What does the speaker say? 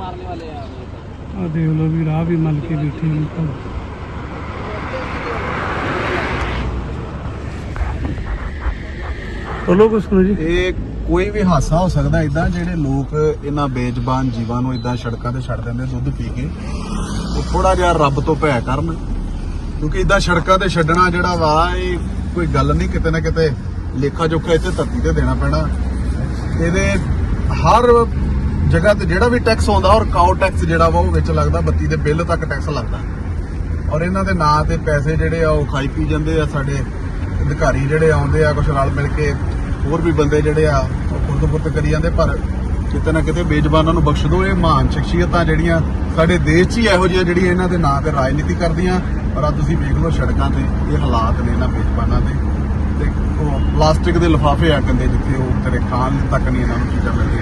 मारने वाले हैं आप ਆ ਦੇਖ ਲਓ ਵੀ ਰਾਹ ਵੀ ਮਲ ਕੇ ਬੈਠੇ ਨੇ ਤਾਂ ਚਲੋ ਕੁਛ ਸੁਣੋ ਜੀ ਇਹ ਕੋਈ ਵੀ ਹਾਸਾ ਹੋ ਸਕਦਾ ਇਦਾਂ ਜਿਹੜੇ ਲੋਕ ਇਹਨਾਂ ਬੇਜ਼ਬਾਨ ਜੀਵਾਂ ਨੂੰ ਇਦਾਂ ਸੜਕਾਂ ਤੇ ਛੱਡ ਦਿੰਦੇ ਦੁੱਧ ਪੀ ਕੇ ਉਹ ਥੋੜਾ ਜਿਹਾ ਰੱਬ ਤੋਂ ਭੈ ਕਰਨ ਕਿਉਂਕਿ ਇਦਾਂ ਸੜਕਾਂ ਤੇ ਛੱਡਣਾ ਜਿਹੜਾ ਵਾ ਇਹ ਕੋਈ ਗੱਲ ਨਹੀਂ ਕਿਤੇ ਨਾ ਕਿਤੇ ਲੇਖਾ ਜੋਖਾ ਇੱਥੇ ਧਰਤੀ ਤੇ ਦੇਣਾ ਪੈਣਾ ਇਹਦੇ ਹਰ ਜਗ੍ਹਾ ਤੇ ਜਿਹੜਾ ਵੀ ਟੈਕਸ ਆਉਂਦਾ, ਔਰ ਕਾਉ ਟੈਕਸ ਜਿਹੜਾ ਵਾ ਉਹ ਵਿੱਚ ਲੱਗਦਾ, ਬੱਤੀ ਦੇ ਬਿੱਲ ਤੱਕ ਟੈਕਸ ਲੱਗਦਾ। ਔਰ ਇਹਨਾਂ ਦੇ ਨਾਂ ਤੇ ਪੈਸੇ ਜਿਹੜੇ ਆ, ਉਹ ਖਾਈ ਪੀ ਜਾਂਦੇ ਆ, ਸਾਡੇ ਅਧਿਕਾਰੀ ਜਿਹੜੇ ਆਉਂਦੇ ਆ, ਕੁਛ ਨਾਲ ਮਿਲ ਕੇ ਹੋਰ ਵੀ ਬੰਦੇ ਜਿਹੜੇ ਆ, ਉਹ ਖੁਰਦ-ਫੁਰਦ ਕਰੀ ਜਾਂਦੇ, ਪਰ ਕਿਤੇ ਨਾ ਕਿਤੇ ਬੇਜ਼ਬਾਨਾਂ ਨੂੰ ਬਖਸ਼ ਦਿਓ ਇਹ ਮਹਾਨ ਸ਼ਖਸੀਅਤਾਂ ਜਿਹੜੀਆਂ ਸਾਡੇ ਦੇਸ਼ 'ਚ ਹੀ ਇਹੋ ਜਿਹੀਆਂ ਜਿਹੜੀ ਇਹਨਾਂ ਦੇ ਨਾਂ ਤੇ ਰਾਜਨੀਤੀ ਕਰਦੀਆਂ, ਪਰ ਆ ਤੁਸੀਂ ਵੇਖ ਲਓ ਸੜਕਾਂ ਤੇ, ਇਹ ਹਾਲਾਤ ਨੇ ਇਹਨਾਂ ਬੇਜ਼ਬਾਨਾਂ ਦੇ। ਤੇ ਉਹ ਪਲਾਸਟਿਕ ਦੇ ਲਿਫਾਫੇ ਆ ਕੰਦੇ ਜਿੱਥੇ ਉਹ ਤੇਰੇ ਖਾਣ ਤੱਕ ਨਹੀਂ ਇਹਨਾਂ ਨੂੰ ਚੀਜ਼ਾਂ ਮਿਲਦੀਆਂ।